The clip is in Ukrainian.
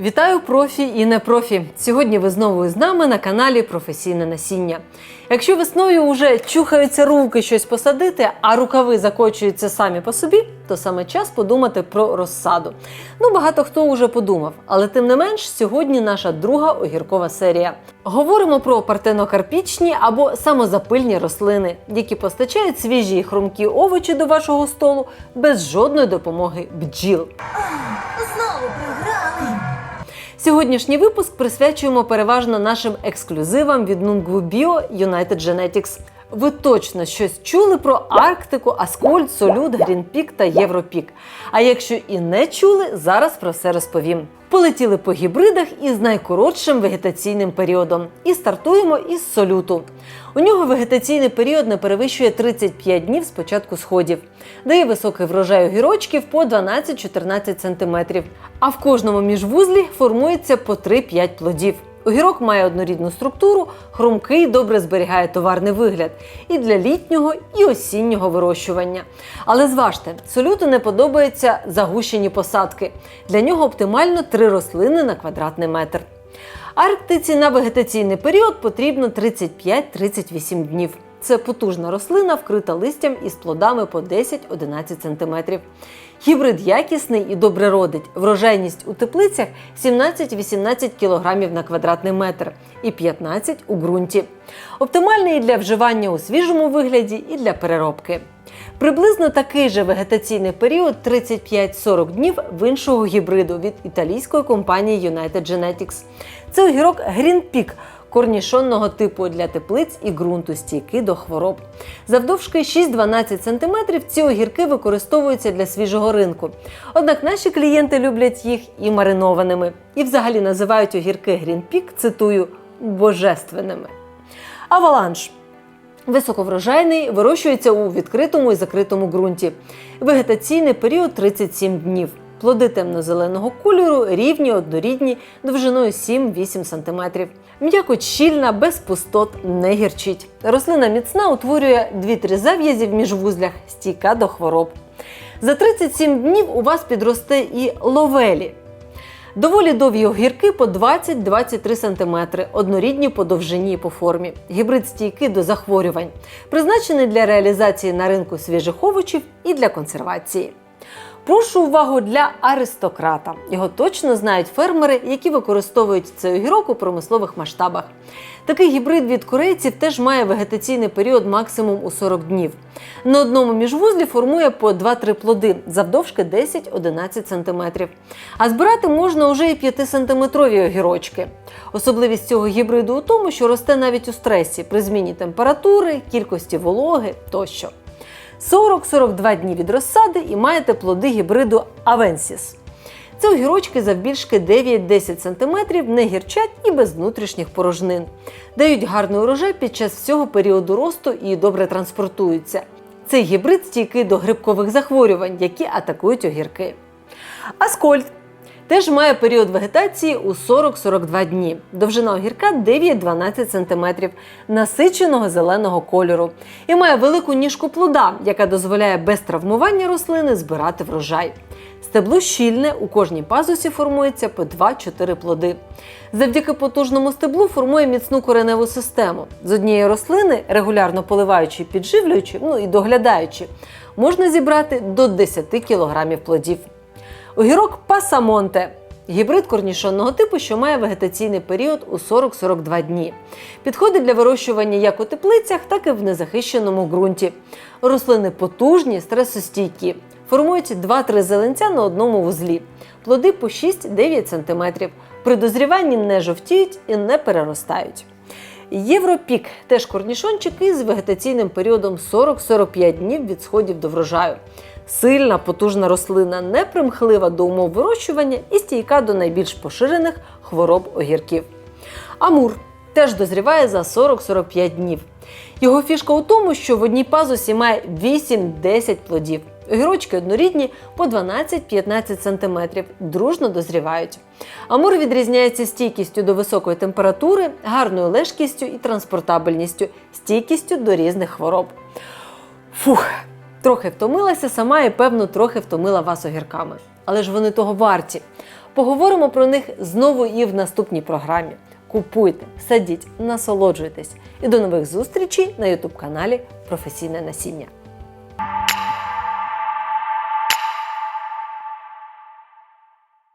Вітаю профі і не профі. Сьогодні ви знову з нами на каналі Професійне насіння. Якщо весною вже чухаються руки щось посадити, а рукави закочуються самі по собі, то саме час подумати про розсаду. Ну, багато хто вже подумав, але тим не менш, сьогодні наша друга огіркова серія. Говоримо про партенокарпічні або самозапильні рослини, які постачають свіжі і хрумкі овочі до вашого столу без жодної допомоги бджіл. Сьогоднішній випуск присвячуємо переважно нашим ексклюзивам від Nungwu Bio United Genetics. Ви точно щось чули про Арктику, Аскольд, Солют, Грінпік та Європік. А якщо і не чули, зараз про все розповім. Полетіли по гібридах із найкоротшим вегетаційним періодом. І стартуємо із солюту. У нього вегетаційний період не перевищує 35 днів з початку сходів, дає високий врожай огірочків по 12-14 см. А в кожному міжвузлі формується по 3-5 плодів. Огірок має однорідну структуру, хрумкий добре зберігає товарний вигляд і для літнього і осіннього вирощування. Але зважте, солюту не подобаються загущені посадки. Для нього оптимально три рослини на квадратний метр. Арктиці на вегетаційний період потрібно 35-38 днів. Це потужна рослина, вкрита листям із плодами по 10-11 см. Гібрид якісний і добре родить. Врожайність у теплицях 17-18 кг на квадратний метр і 15 у ґрунті. Оптимальний і для вживання у свіжому вигляді, і для переробки. Приблизно такий же вегетаційний період 35-40 днів в іншого гібриду від італійської компанії United Genetics. Це огірок Green Peak корнішонного типу для теплиць і ґрунту стійки до хвороб. Завдовжки 6-12 см ці огірки використовуються для свіжого ринку. Однак наші клієнти люблять їх і маринованими, і взагалі називають огірки Peak, цитую, божественними. Аваланш. Високоврожайний вирощується у відкритому і закритому ґрунті. Вегетаційний період 37 днів. Плоди темно-зеленого кольору, рівні, однорідні, довжиною 7-8 см. М'якоть щільна, без пустот, не гірчить. Рослина міцна утворює 2-3 зав'язі в міжвузлях, стійка до хвороб. За 37 днів у вас підросте і ловелі. Доволі довгі огірки по 20-23 см, однорідні по довжині і по формі. Гібрид стійкий до захворювань, призначений для реалізації на ринку свіжих овочів і для консервації. Прошу увагу для аристократа. Його точно знають фермери, які використовують цей огірок у промислових масштабах. Такий гібрид від корейців теж має вегетаційний період максимум у 40 днів. На одному міжвузлі формує по 2-3 плоди завдовжки 10-11 см. А збирати можна уже і 5-сантиметрові огірочки. Особливість цього гібриду у тому, що росте навіть у стресі при зміні температури, кількості вологи тощо. 40-42 дні від розсади і маєте плоди гібриду Avensis. Це огірочки завбільшки 9-10 см, не гірчать і без внутрішніх порожнин. Дають гарний урожай під час всього періоду росту і добре транспортуються. Цей гібрид стійкий до грибкових захворювань, які атакують огірки. Аскольд теж має період вегетації у 40-42 дні. Довжина огірка 9-12 см, насиченого зеленого кольору. І має велику ніжку плода, яка дозволяє без травмування рослини збирати врожай. Стебло щільне, у кожній пазусі формується по 2-4 плоди. Завдяки потужному стеблу формує міцну кореневу систему. З однієї рослини, регулярно поливаючи, підживлюючи, ну і доглядаючи, можна зібрати до 10 кг плодів. Огірок Пасамонте. Гібрид корнішонного типу, що має вегетаційний період у 40-42 дні. Підходить для вирощування як у теплицях, так і в незахищеному ґрунті. Рослини потужні, стресостійкі. Формують 2-3 зеленця на одному вузлі. Плоди по 6-9 см. При дозріванні не жовтіють і не переростають. Європік теж корнішончики з вегетаційним періодом 40-45 днів від сходів до врожаю. Сильна, потужна рослина, непримхлива до умов вирощування і стійка до найбільш поширених хвороб огірків. Амур теж дозріває за 40-45 днів. Його фішка у тому, що в одній пазусі має 8-10 плодів. Огірочки однорідні по 12-15 см, дружно дозрівають. Амур відрізняється стійкістю до високої температури, гарною лежкістю і транспортабельністю, стійкістю до різних хвороб. Фух, трохи втомилася сама і, певно, трохи втомила вас огірками. Але ж вони того варті. Поговоримо про них знову і в наступній програмі. Купуйте, садіть, насолоджуйтесь. І до нових зустрічей на ютуб каналі Професійне насіння.